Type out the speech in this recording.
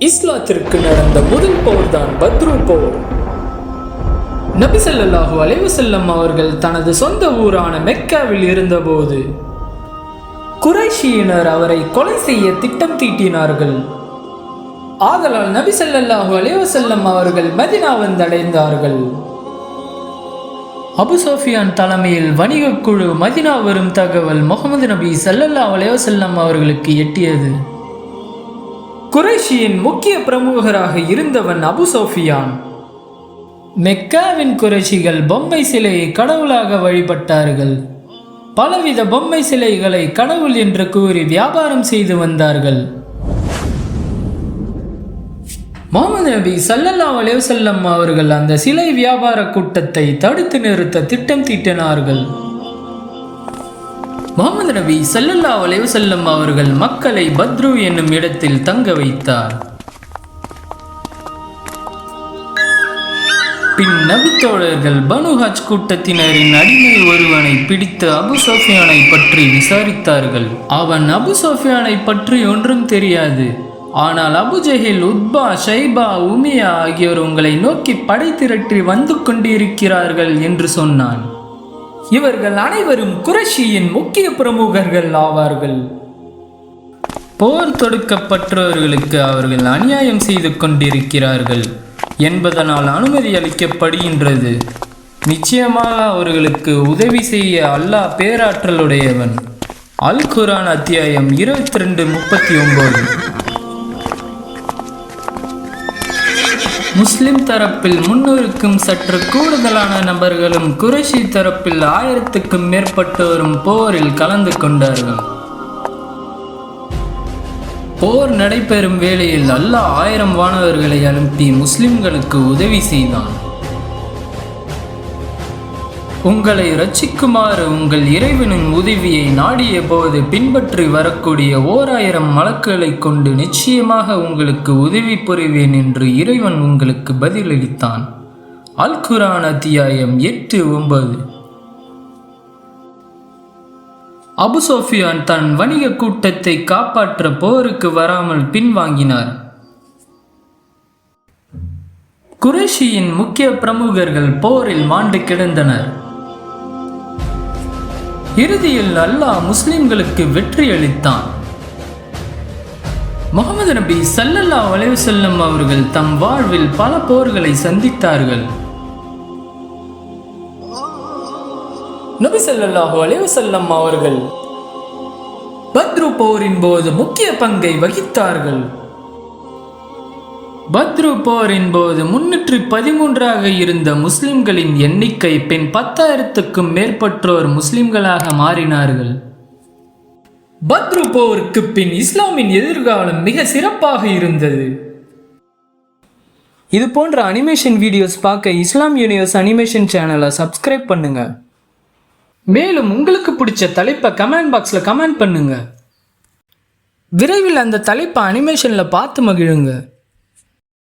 இஸ்லாத்திற்கு நடந்த முதல் போர் தான் பத்ரு போர். நபி அலைவசல்லம் அவர்கள் தனது சொந்த ஊரான மெக்காவில் இருந்தபோது குறைஷியினர் அவரை கொலை செய்ய திட்டம் தீட்டினார்கள். ஆதலால் நபி ஸல்லல்லாஹு அலைவசல்லம் அவர்கள் மதினா வந்தடைந்தார்கள். அபு சோஃபியான் தலைமையில் வணிகக் குழு மதினா வரும் தகவல் முகமது நபி ஸல்லல்லாஹு அலைவசல்லம் அவர்களுக்கு எட்டியது. குறைஷியின் முக்கிய பிரமுகராக இருந்தவன் அபு சோஃபியான். மெக்காவின் குறைஷிகள் பொம்மை சிலையை கடவுளாக வழிபட்டார்கள். பலவித பொம்மை சிலைகளை கடவுள் என்று கூறி வியாபாரம் செய்து வந்தார்கள். முகமது நபி சல்லல்லா அலேவசல்லம் அவர்கள் அந்த சிலை வியாபார கூட்டத்தை தடுத்து நிறுத்த திட்டம் தீட்டினார்கள். முகமது நபி சல்லல்லா அலைஹி அவர்கள் மக்களை பத்ரு என்னும் இடத்தில் தங்க வைத்தார். பின் நபித்தோழர்கள் பனு ஹஜ் கூட்டத்தினரின் அடிமை ஒருவனை பிடித்து அபு சோஃபியானை பற்றி விசாரித்தார்கள். அவன் அபு சோஃபியானை பற்றி ஒன்றும் தெரியாது. ஆனால் அபுஜஹில் உத்பா ஷைபா உமியா ஆகியோர் உங்களை நோக்கி படை திரட்டி வந்து கொண்டிருக்கிறார்கள் என்று சொன்னான். இவர்கள் அனைவரும் குரஷியின் முக்கிய பிரமுகர்கள் ஆவார்கள். போர் தொடுக்கப்பட்டவர்களுக்கு அவர்கள் அநியாயம் செய்து கொண்டிருக்கிறார்கள் என்பதனால் அனுமதி அளிக்கப்படுகின்றது. நிச்சயமாக அவர்களுக்கு உதவி செய்ய அல்லாஹ் பேராற்றலுடையவன். அல் குரான் அத்தியாயம் இருபத்தி ரெண்டு முப்பத்தி ஒன்பது. முஸ்லிம் தரப்பில் முன்னூறுக்கும் சற்று கூடுதலான நபர்களும் குரேஷி தரப்பில் ஆயிரத்துக்கும் மேற்பட்டோரும் போரில் கலந்து கொண்டார்கள். போர் நடைபெறும் வேளையில் அல்லாஹ் ஆயிரம் வானவர்களை அனுப்பி முஸ்லிம்களுக்கு உதவி செய்தான். உங்களை ரட்சிக்குமாறு உங்கள் இறைவனின் உதவியை நாடிய போது பின்பற்றி வரக்கூடிய ஓர் ஆயிரம் மலக்குகளை கொண்டு நிச்சயமாக உங்களுக்கு உதவி புரிவேன் என்று இறைவன் உங்களுக்கு பதிலளித்தான். அல் குரான் அத்தியாயம் எட்டு ஒன்பது. அபு சோஃபியான் தன் வணிக கூட்டத்தை காப்பாற்ற போருக்கு வராமல் பின்வாங்கினார். குரேஷியின் முக்கிய பிரமுகர்கள் போரில் மாண்டு கிடந்தனர். இறுதியில் அல்லாஹ் முஸ்லிம்களுக்கு வெற்றி அளித்தான். முகமது நபி சல்லல்லா வளைவு வஸல்லம் அவர்கள் தம் வாழ்வில் பல போர்களை சந்தித்தார்கள். நபி ஸல்லல்லாஹு அலைஹி அவர்கள் பத்ரு போரின் போது முக்கிய பங்கை வகித்தார்கள். பத்ரு போரின் போது முன்னூற்றி பதிமூன்றாக இருந்த முஸ்லிம்களின் எண்ணிக்கை பின் பத்தாயிரத்துக்கும் மேற்பட்டோர் முஸ்லிம்களாக மாறினார்கள். பத்ரு போருக்கு பின் இஸ்லாமின் எதிர்காலம் மிக சிறப்பாக இருந்தது. இது போன்ற அனிமேஷன் வீடியோஸ் பார்க்க இஸ்லாம் யூனிவர்ஸ் அனிமேஷன் சேனலை சப்ஸ்கிரைப் பண்ணுங்க. மேலும் உங்களுக்கு பிடிச்ச தலைப்பை கமெண்ட் பாக்ஸில் கமெண்ட் பண்ணுங்க. விரைவில் அந்த தலைப்பை அனிமேஷனில் பார்த்து மகிழுங்க.